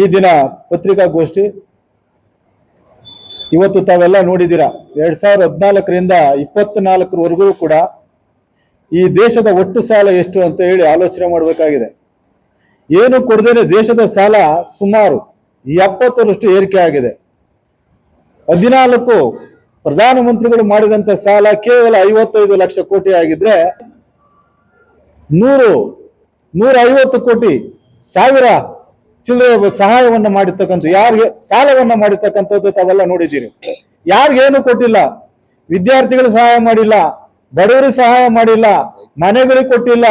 ಈ ದಿನ ಪತ್ರಿಕಾಗೋಷ್ಠಿ. ಇವತ್ತು ತಾವೆಲ್ಲ ನೋಡಿದ್ದೀರಾ, ಎರಡ್ ಸಾವಿರದ ಹದಿನಾಲ್ಕರಿಂದ ಇಪ್ಪತ್ನಾಲ್ಕರವರೆಗೂ ಕೂಡ ಈ ದೇಶದ ಒಟ್ಟು ಸಾಲ ಎಷ್ಟು ಅಂತ ಹೇಳಿ ಆಲೋಚನೆ ಮಾಡಬೇಕಾಗಿದೆ. ಏನು ಕೊಡದೇನೆ ದೇಶದ ಸಾಲ ಸುಮಾರು ಎಪ್ಪತ್ತರಷ್ಟು ಏರಿಕೆ ಆಗಿದೆ. ಹದಿನಾಲ್ಕು ಪ್ರಧಾನಮಂತ್ರಿಗಳು ಮಾಡಿದಂತ ಸಾಲ ಕೇವಲ ಐವತ್ತೈದು ಲಕ್ಷ ಕೋಟಿ ಆಗಿದ್ರೆ ನೂರು ನೂರ ಐವತ್ತು ಕೋಟಿ, ಸಾವಿರ ಚಿಲ್ಲರೆ ಸಹಾಯವನ್ನು ಮಾಡಿರ್ತಕ್ಕಂಥ, ಯಾರಿಗೆ ಸಾಲವನ್ನು ಮಾಡಿರ್ತಕ್ಕಂಥದ್ದು ತಾವೆಲ್ಲ ನೋಡಿದ್ದೀರಿ. ಯಾರಿಗೇನು ಕೊಟ್ಟಿಲ್ಲ ವಿದ್ಯಾರ್ಥಿಗಳು ಸಹಾಯ ಮಾಡಿಲ್ಲ, ಬಡವರಿಗೆ ಸಹಾಯ ಮಾಡಿಲ್ಲ, ಮನೆಗಳಿಗೆ ಕೊಟ್ಟಿಲ್ಲ,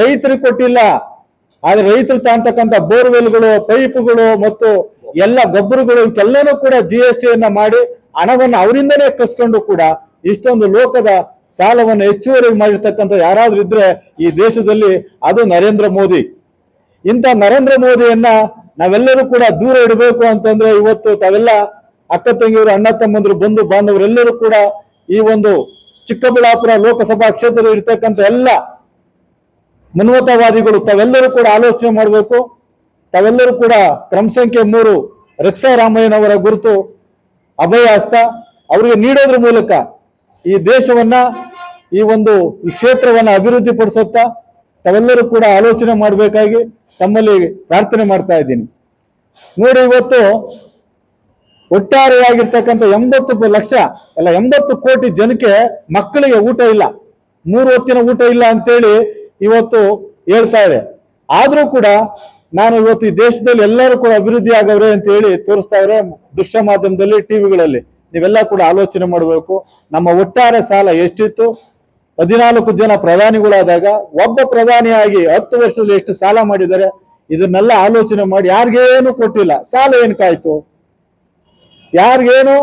ರೈತರಿಗೆ ಕೊಟ್ಟಿಲ್ಲ. ಆದ್ರೆ ರೈತರು ತಾಂತಕ್ಕಂಥ ಬೋರ್ವೆಲ್ಗಳು, ಪೈಪ್ಗಳು ಮತ್ತು ಎಲ್ಲ ಗೊಬ್ಬರಗಳು ಇವಕ್ಕೆಲ್ಲನೂ ಕೂಡ ಜಿ ಎಸ್ ಮಾಡಿ ಹಣವನ್ನು ಅವರಿಂದನೇ ಕಸ್ಕೊಂಡು ಕೂಡ ಇಷ್ಟೊಂದು ಲೋಕದ ಸಾಲವನ್ನು ಹೆಚ್ಚುವರಿ ಮಾಡಿರ್ತಕ್ಕಂಥ ಯಾರಾದ್ರೂ ಇದ್ರೆ ಈ ದೇಶದಲ್ಲಿ ಅದು ನರೇಂದ್ರ ಮೋದಿ. ಇಂಥ ನರೇಂದ್ರ ಮೋದಿಯನ್ನ ನಾವೆಲ್ಲರೂ ಕೂಡ ದೂರ ಇಡಬೇಕು ಅಂತಂದ್ರೆ ಇವತ್ತು ತಾವೆಲ್ಲ ಅಕ್ಕ ತಂಗಿಯರು, ಅಣ್ಣ ತಮ್ಮಂದ್ರು, ಬಂಧು ಬಾಂಧವರೆಲ್ಲರೂ ಕೂಡ ಈ ಒಂದು ಚಿಕ್ಕಬಳ್ಳಾಪುರ ಲೋಕಸಭಾ ಕ್ಷೇತ್ರದಲ್ಲಿ ಇರ್ತಕ್ಕಂಥ ಎಲ್ಲ ಮನ್ವತವಾದಿಗಳು ತಾವೆಲ್ಲರೂ ಕೂಡ ಆಲೋಚನೆ ಮಾಡಬೇಕು. ತಾವೆಲ್ಲರೂ ಕೂಡ ಕ್ರಮ ಸಂಖ್ಯೆ ಮೂರು ರಕ್ಷಾ ರಾಮಯ್ಯನವರ ಗುರುತು ಅಭಯ ಹಸ್ತ. ಅವರಿಗೆ ನೀಡೋದ್ರ ಮೂಲಕ ಈ ದೇಶವನ್ನ, ಈ ಒಂದು ಈ ಕ್ಷೇತ್ರವನ್ನ ಅಭಿವೃದ್ಧಿ ಪಡಿಸುತ್ತಾ ತಾವೆಲ್ಲರೂ ಕೂಡ ಆಲೋಚನೆ ಮಾಡಬೇಕಾಗಿ ತಮ್ಮಲ್ಲಿ ಪ್ರಾರ್ಥನೆ ಮಾಡ್ತಾ ಇದ್ದೀನಿ. ನೋಡಿ, ಇವತ್ತು ಒಟ್ಟಾರೆಯಾಗಿರ್ತಕ್ಕಂಥ ಎಂಬತ್ತು ಲಕ್ಷ, ಅಲ್ಲ, ಎಂಬತ್ತು ಕೋಟಿ ಜನಕ್ಕೆ ಮಕ್ಕಳಿಗೆ ಊಟ ಇಲ್ಲ. ಮೂರು ಹೊತ್ತಿನ ಊಟ ಇಲ್ಲ ಅಂತೇಳಿ ಇವತ್ತು ಹೇಳ್ತಾ ಇದೆ. ಆದರೂ ಕೂಡ ನಾನು ಇವತ್ತು ಈ ದೇಶದಲ್ಲಿ ಎಲ್ಲರೂ ಕೂಡ ಅಭಿವೃದ್ಧಿ ಆಗವ್ರೆ ಅಂತ ಹೇಳಿ ತೋರಿಸ್ತಾ ಇದ್ರೆ ದೃಶ್ಯ ಮಾಧ್ಯಮದಲ್ಲಿ ಟಿವಿಗಳಲ್ಲಿ. ನೀವೆಲ್ಲ ಕೂಡ ಆಲೋಚನೆ ಮಾಡಬೇಕು. ನಮ್ಮ ಒಟ್ಟಾರೆ ಸಾಲ ಎಷ್ಟಿತ್ತು? ಹದಿನಾಲ್ಕು ಜನ ಪ್ರಧಾನಿಗಳಾದಾಗ ಒಬ್ಬ ಪ್ರಧಾನಿಯಾಗಿ ಹತ್ತು ವರ್ಷದಲ್ಲಿ ಎಷ್ಟು ಸಾಲ ಮಾಡಿದ್ದಾರೆ, ಇದನ್ನೆಲ್ಲ ಆಲೋಚನೆ ಮಾಡಿ ಯಾರಿಗೇನು ಕೊಟ್ಟಿಲ್ಲ. ಸಾಲ ಏನಕ್ಕಾಯ್ತು ಯಾರಿಗೇನು?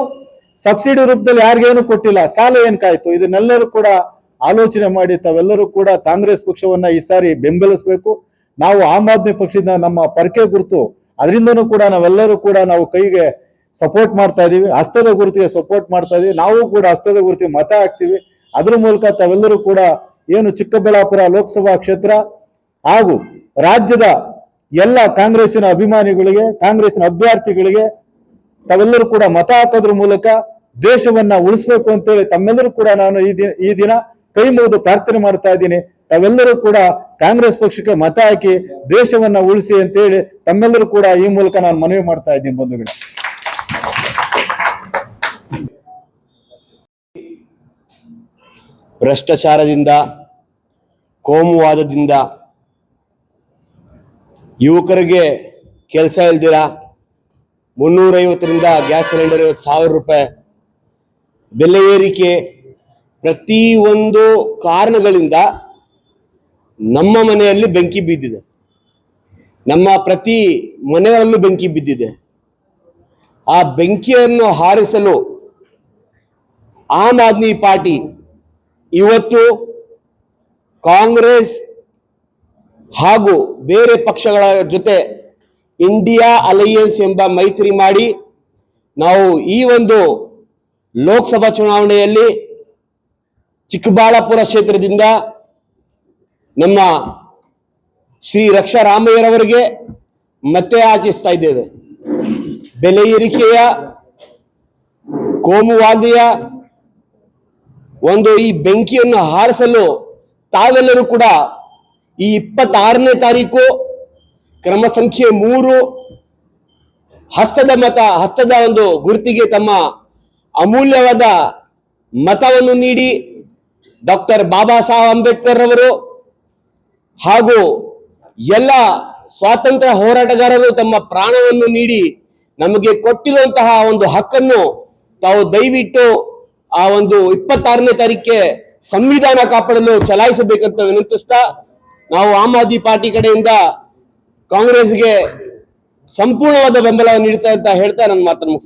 ಸಬ್ಸಿಡಿ ರೂಪದಲ್ಲಿ ಯಾರಿಗೇನು ಕೊಟ್ಟಿಲ್ಲ. ಸಾಲ ಏನಕ್ಕಾಯ್ತು ಇದನ್ನೆಲ್ಲರೂ ಕೂಡ ಆಲೋಚನೆ ಮಾಡಿ ತಾವೆಲ್ಲರೂ ಕೂಡ ಕಾಂಗ್ರೆಸ್ ಪಕ್ಷವನ್ನ ಈ ಸಾರಿ ಬೆಂಬಲಿಸಬೇಕು. ನಾವು ಆಮ್ ಆದ್ಮಿ ಪಕ್ಷದಿಂದ ನಮ್ಮ ಪರಕೆ ಗುರುತು. ಅದರಿಂದನೂ ಕೂಡ ನಾವೆಲ್ಲರೂ ಕೂಡ ನಾವು ಕೈಗೆ ಸಪೋರ್ಟ್ ಮಾಡ್ತಾ ಇದೀವಿ. ಹಸ್ತದ ಗುರುತಿಗೆ ಸಪೋರ್ಟ್ ಮಾಡ್ತಾ ಇದೀವಿ. ನಾವು ಕೂಡ ಹಸ್ತದ ಗುರುತಿಗೆ ಮತ ಹಾಕ್ತಿವಿ. ಅದ್ರ ಮೂಲಕ ತಾವೆಲ್ಲರೂ ಕೂಡ ಏನು ಚಿಕ್ಕಬಳ್ಳಾಪುರ ಲೋಕಸಭಾ ಕ್ಷೇತ್ರ ಹಾಗೂ ರಾಜ್ಯದ ಎಲ್ಲ ಕಾಂಗ್ರೆಸ್ಸಿನ ಅಭಿಮಾನಿಗಳಿಗೆ ಕಾಂಗ್ರೆಸ್ನ ಅಭ್ಯರ್ಥಿಗಳಿಗೆ ತಾವೆಲ್ಲರೂ ಕೂಡ ಮತ ಹಾಕೋದ್ರ ಮೂಲಕ ದೇಶವನ್ನ ಉಳಿಸ್ಬೇಕು ಅಂತೇಳಿ ತಮ್ಮೆಲ್ಲರೂ ಕೂಡ ನಾನು ಈ ದಿನ ಈ ದಿನ ಕೈ ಮುಗಿದು ಪ್ರಾರ್ಥನೆ ಮಾಡ್ತಾ ಇದ್ದೀನಿ. ತಾವೆಲ್ಲರೂ ಕೂಡ ಕಾಂಗ್ರೆಸ್ ಪಕ್ಷಕ್ಕೆ ಮತ ಹಾಕಿ ದೇಶವನ್ನ ಉಳಿಸಿ ಅಂತೇಳಿ ತಮ್ಮೆಲ್ಲರೂ ಕೂಡ ಈ ಮೂಲಕ ನಾನು ಮನವಿ ಮಾಡ್ತಾ ಇದ್ದೀನಿ ಬಂಧುಗಳೇ. ಭ್ರಷ್ಟಾಚಾರದಿಂದ, ಕೋಮುವಾದದಿಂದ ಯುವಕರಿಗೆ ಕೆಲಸ ಇಲ್ದಿರ ಮುನ್ನೂರೈವತ್ತರಿಂದ ಗ್ಯಾಸ್ ಸಿಲಿಂಡರ್ ಇವತ್ತು ಸಾವಿರ ರೂಪಾಯಿ ಬೆಲೆ ಏರಿಕೆ ಪ್ರತಿ ಒಂದು ಕಾರಣಗಳಿಂದ ನಮ್ಮ ಮನೆಯಲ್ಲಿ ಬೆಂಕಿ ಬಿದ್ದಿದೆ ನಮ್ಮ ಪ್ರತಿ ಮನೆಗಳಲ್ಲೂ ಬೆಂಕಿ ಬಿದ್ದಿದೆ. ಆ ಬೆಂಕಿಯನ್ನು ಹಾರಿಸಲು ಆಮ್ ಆದ್ಮಿ ಪಾರ್ಟಿ ಇವತ್ತು ಕಾಂಗ್ರೆಸ್ ಹಾಗೂ ಬೇರೆ ಪಕ್ಷಗಳ ಜೊತೆ ಇಂಡಿಯಾ ಅಲೈಯನ್ಸ್ ಎಂಬ ಮೈತ್ರಿ ಮಾಡಿ ನಾವು ಈ ಒಂದು ಲೋಕಸಭಾ ಚುನಾವಣೆಯಲ್ಲಿ ಚಿಕ್ಕಬಳ್ಳಾಪುರ ಕ್ಷೇತ್ರದಿಂದ ನಮ್ಮ ಶ್ರೀ ರಕ್ಷಾ ರಾಮಯ್ಯರವರಿಗೆ ಮತ್ತೆ ಆಚರಿಸ್ತಾ ಇದ್ದೇವೆ. ಬೆಲೆ ಏರಿಕೆಯ, ಕೋಮುವಾದಿಯ ಒಂದು ಈ ಬೆಂಕಿಯನ್ನು ಹಾರಿಸಲು ತಾವೆಲ್ಲರೂ ಕೂಡ ಈ ಇಪ್ಪತ್ತಾರನೇ ತಾರೀಕು ಕ್ರಮ ಸಂಖ್ಯೆ ಮೂರು ಹಸ್ತದ ಮತ, ಹಸ್ತದ ಒಂದು ಗುರುತಿಗೆ ತಮ್ಮ ಅಮೂಲ್ಯವಾದ ಮತವನ್ನು ನೀಡಿ ಡಾಕ್ಟರ್ ಬಾಬಾ ಸಾಹೇಬ್ ಅಂಬೇಡ್ಕರ್ ಅವರು ಹಾಗೂ ಎಲ್ಲ ಸ್ವಾತಂತ್ರ್ಯ ಹೋರಾಟಗಾರರು ತಮ್ಮ ಪ್ರಾಣವನ್ನು ನೀಡಿ ನಮಗೆ ಕೊಟ್ಟಿರುವಂತಹ ಒಂದು ಹಕ್ಕನ್ನು ತಾವು ದಯವಿಟ್ಟು ಆ ಒಂದು ಇಪ್ಪತ್ತಾರನೇ ತಾರೀಕಿಗೆ ಸಂವಿಧಾನ ಕಾಪಾಡಲು ಚಲಾಯಿಸಬೇಕಂತ ವಿನಂತಿಸ್ತಾ ನಾವು ಆಮ್ ಆದ್ಮಿ ಪಾರ್ಟಿ ಕಡೆಯಿಂದ ಕಾಂಗ್ರೆಸ್ಗೆ ಸಂಪೂರ್ಣವಾದ ಬೆಂಬಲ ನೀಡ್ತಾ ಅಂತ ಹೇಳ್ತಾ ನನ್ನ ಮಾತನ್ನು ಮುಗಿಸ್ತೇನೆ.